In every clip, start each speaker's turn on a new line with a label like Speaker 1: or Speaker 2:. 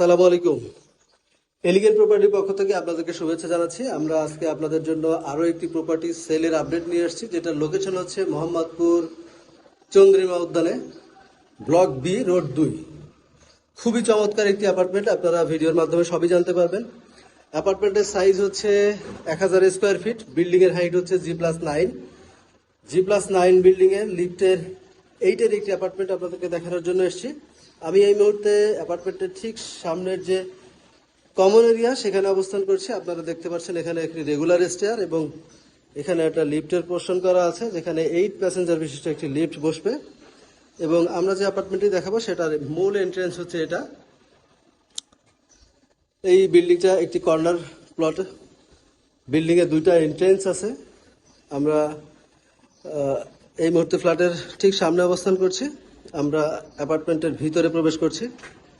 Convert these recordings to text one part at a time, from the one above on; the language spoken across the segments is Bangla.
Speaker 1: আসসালামু আলাইকুম। এলিগেন্ট প্রপার্টির পক্ষ থেকে আপনাদেরকে শুভেচ্ছা জানাচ্ছি। আমরা আজকে আপনাদের জন্য আরও একটি প্রপার্টি সেলের আপডেট নিয়ে আসছি, যেটার লোকেশন হচ্ছে মোহাম্মদপুর চন্দ্রিমা উদ্যানে ব্লক বি রোড দুই। খুবই চমৎকার একটি অ্যাপার্টমেন্ট আপনারা ভিডিওর মাধ্যমে সবই জানতে পারবেন। অ্যাপার্টমেন্টের সাইজ হচ্ছে এক হাজার স্কোয়ার ফিট বিল্ডিংয়ের হাইট হচ্ছে G plus nine G plus nine বিল্ডিংয়ের লিফটের এইটের একটি অ্যাপার্টমেন্ট আপনাদেরকে দেখানোর জন্য এসেছি। আমি এই মুহূর্তে অ্যাপার্টমেন্টের ঠিক সামনের যে কমন এরিয়া সেখানে অবস্থান করছি। আপনারা দেখতে পাচ্ছেন এখানে একটি রেগুলার স্টেয়ার এবং এখানে একটা লিফটের পোর্শন করা আছে, যেখানে এইট প্যাসেঞ্জার বিশিষ্ট একটি লিফট বসবে। এবং আমরা যে অ্যাপার্টমেন্টটি দেখাবো, সেটার মূল এন্ট্রেন্স হচ্ছে এটা। এই বিল্ডিংটা একটি কর্নার প্লট বিল্ডিং এ দুইটা এন্ট্রেন্স আছে। আমরা এই মুহূর্তে ফ্ল্যাটের ঠিক সামনে অবস্থান করছি। আমরা অ্যাপার্টমেন্টের ভিতরে প্রবেশ করছি।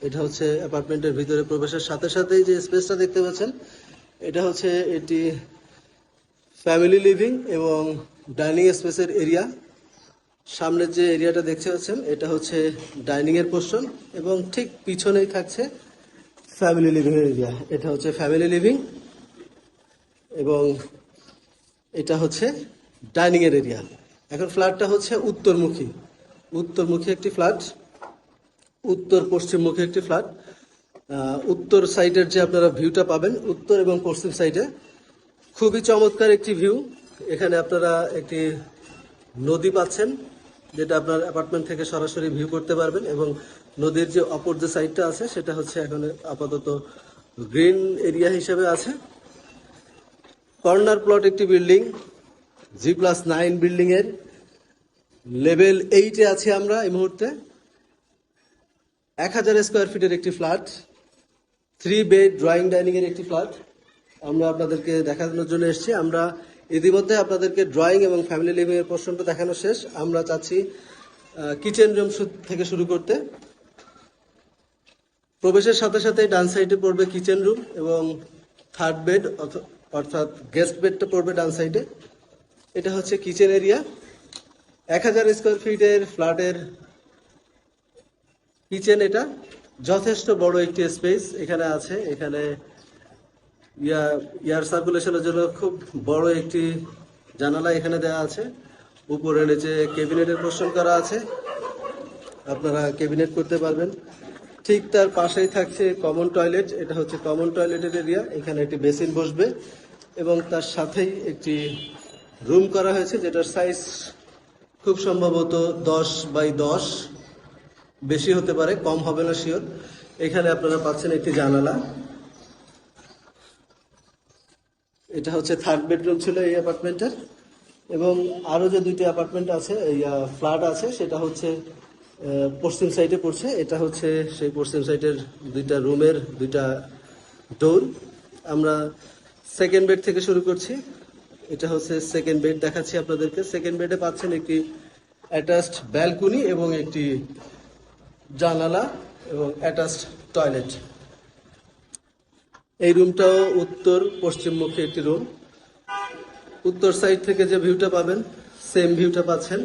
Speaker 1: এটা হচ্ছে অ্যাপার্টমেন্টের ভিতরে প্রবেশের সাথে সাথেই যে স্পেসটা দেখতে পাচ্ছেন, এটা হচ্ছে এটি ফ্যামিলি লিভিং এবং ডাইনিং স্পেসের এরিয়া। সামনের যে এরিয়াটা দেখতে পাচ্ছেন, এটা হচ্ছে ডাইনিং এর পোর্শন এবং ঠিক পিছনেই থাকছে ফ্যামিলি লিভিং এর এরিয়া। এটা হচ্ছে ফ্যামিলি লিভিং এবং এটা হচ্ছে ডাইনিং এর এরিয়া। এখন ফ্ল্যাটটা হচ্ছে উত্তরমুখী। উত্তরমুখী একটি ফ্ল্যাট উত্তর পশ্চিমমুখী একটি ফ্ল্যাট উত্তর সাইডের যে আপনারা ভিউটা পাবেন, উত্তর এবং পশ্চিম সাইডে খুবই চমৎকার একটি ভিউ। এখানে আপনারা একটি নদী পাচ্ছেন, যেটা আপনার অ্যাপার্টমেন্ট থেকে সরাসরি ভিউ করতে পারবেন এবং নদীর যে অপর যে সাইডটা আছে, সেটা হচ্ছে এখন আপাতত গ্রিন এরিয়া হিসেবে আছে। কর্নার প্লট একটি building G plus nine building এর লেভেল এইটে আছি আমরা এই মুহূর্তে। এক হাজার স্কোয়ার ফিটের একটি flat three bed drawing dining এর একটি ফ্ল্যাট আমরা আপনাদেরকে দেখানোর জন্য এসেছি। আমরা ইতিমধ্যে আপনাদেরকে ড্রয়িং এবং ফ্যামিলি লিভিং এর পোর্শনটা দেখানো শেষ। আমরা চাচ্ছি কিচেন রুম থেকে শুরু করতে। প্রবেশের সাথে সাথে ডান সাইডে পড়বে কিচেন রুম এবং থার্ড বেড অর্থাৎ গেস্ট বেডটা পড়বে ডান সাইডে এটা হচ্ছে কিচেন এরিয়া এক হাজার স্কোয়ার ফিটের ফ্ল্যাটের কিচেন এটা। যথেষ্ট বড় একটি স্পেস এখানে আছে। এখানে এয়ার সার্কুলেশনের জন্য খুব বড় একটি জানালা এখানে দেওয়া আছে। উপরে নিচে কেবিনেটের পোর্শন করা আছে। আপনারা ক্যাবিনেট করতে পারবেন। ঠিক তার পাশেই থাকছে কমন টয়লেট এটা হচ্ছে কমন টয়লেটের এরিয়া এখানে একটি বেসিন বসবে এবং তার সাথেই একটি রুম করা হয়েছে, যেটার সাইজ খুব সম্ভবত দশ বাই দশ। বেশি হতে পারে, কম হবে না শিওর এখানে আপনারা পাচ্ছেন একটি জানালা। এটা হচ্ছে থার্ড বেডরুম ছিল এই অ্যাপার্টমেন্টের এবং আরও যে দুইটি অ্যাপার্টমেন্ট আছে ফ্ল্যাট আছে, সেটা হচ্ছে পশ্চিম সাইডে পড়ছে। এটা হচ্ছে সেই পশ্চিম সাইডের দুইটা রুমের দুইটা ডোর আমরা সেকেন্ড বেড থেকে শুরু করছি। এটা হচ্ছে সেকেন্ড বেড দেখাচ্ছি আপনাদেরকে। সেকেন্ড বেডে পাচ্ছেন একটি অ্যাটাচড ব্যালকনি এবং একটি জানালা এবং অ্যাটাচড টয়লেট এই রুমটাও উত্তর পশ্চিমমুখী একটি রুম উত্তর সাইড থেকে যে ভিউটা পাবেন সেম ভিউটা পাচ্ছেন।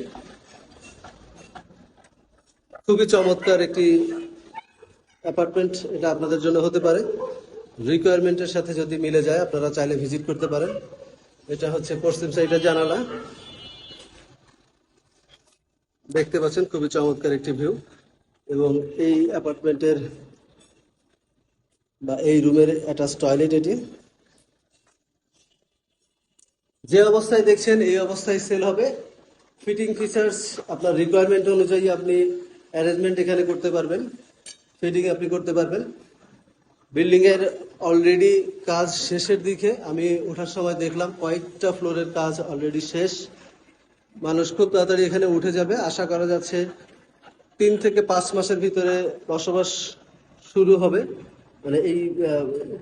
Speaker 1: খুবই চমৎকার একটি অ্যাপার্টমেন্ট এটা আপনাদের জন্য হতে পারে। রিকোয়ারমেন্টের সাথে যদি মিলে যায়, আপনারা চাইলে ভিজিট করতে পারেন। এটা হচ্ছে পশ্চিম সাইডের জানালা। দেখতে পাচ্ছেন খুবই চমৎকার একটি ভিউ। এবং এই অ্যাপার্টমেন্টের বা এই রুমের অ্যাটাচ টয়লেট এটি। যে অবস্থায় দেখছেন, এই অবস্থায় সেল হবে। ফিটিং ফিচার্স আপনার রিকোয়ারমেন্ট অনুযায়ী আপনি অ্যারেঞ্জমেন্ট এখানে করতে পারবেন। ফিটিং আপনি করতে পারবেন। বিল্ডিং এর অলরেডি কাজ শেষের দিকে, আমি ওঠার সময় দেখলাম কয়েকটা ফ্লোরের কাজ অলরেডি শেষ। মানুষ খুব তাড়াতাড়ি এখানে উঠে যাবে। আশা করা যাচ্ছে তিন থেকে পাঁচ মাসের ভিতরে বসবাস শুরু হবে। মানে এই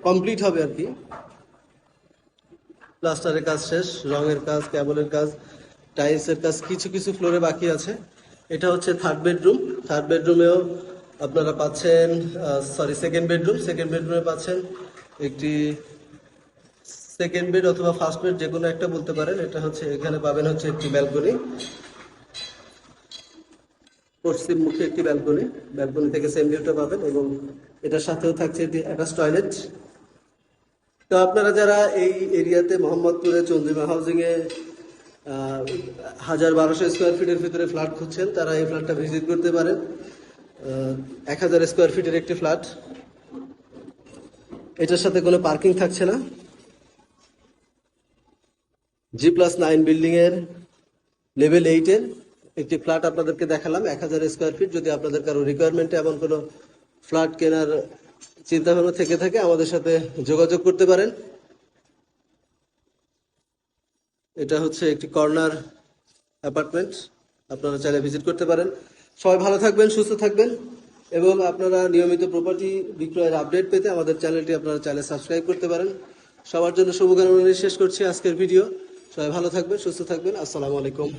Speaker 1: কমপ্লিট হবে আর কি। প্লাস্টারের কাজ শেষ, রঙের কাজ ক্যাবলের কাজ টাইলসের কাজ, কিছু কিছু ফ্লোরে বাকি আছে। এটা হচ্ছে থার্ড বেডরুম থার্ড বেডরুমেও আপনারা পাচ্ছেন সরি সেকেন্ড বেডরুম সেকেন্ড বেডরুমে পাচ্ছেন একটি সেকেন্ড বেড অথবা ফার্স্ট বেড যে কোনো একটা বলতে পারেন। এটা হচ্ছে, এখানে পাবেন হচ্ছে একটি ব্যালকনি পশ্চিম মুখে একটি ব্যালকনি ব্যালকনি থেকে সেম ভিউটা পাবেন এবং এটার সাথেও থাকছে একটি অ্যাটাচ টয়লেট তো আপনারা যারা এই এরিয়াতে মোহাম্মদপুরে চন্দ্রিমা হাউজিং এ হাজার বারোশো স্কোয়ার ফিটের ভিতরে ফ্ল্যাট খুঁজছেন, তারা এই ফ্ল্যাটটা ভিজিট করতে পারেন। এক হাজার স্কোয়ার ফিটের একটি ফ্ল্যাট এটার সাথে কোনো পার্কিং থাকছে না। জি প্লাস নাইন বিল্ডিং এর লেভেল এইটের একটি ফ্ল্যাট আপনাদেরকে দেখালাম, এক হাজার স্কোয়ার ফিট যদি আপনাদের কারও রিকোয়ারমেন্টে এমন কোনো ফ্ল্যাট কেনার চিন্তা ভাবনা থেকে থাকে, আমাদের সাথে যোগাযোগ করতে পারেন। এটা হচ্ছে একটি কর্নার অ্যাপার্টমেন্ট আপনারা চাইলে ভিজিট করতে পারেন। সবাই ভালো থাকবেন, সুস্থ থাকবেন এবং আপনারা নিয়মিত প্রপার্টি বিক্রয়ের আপডেট পেতে আমাদের চ্যানেলটি আপনারা চ্যানেল সাবস্ক্রাইব করতে পারেন। সবার জন্য শুভকামনা শেষ করছি আজকের ভিডিও সবাই ভালো থাকবেন, সুস্থ থাকবেন। আসসালামু আলাইকুম।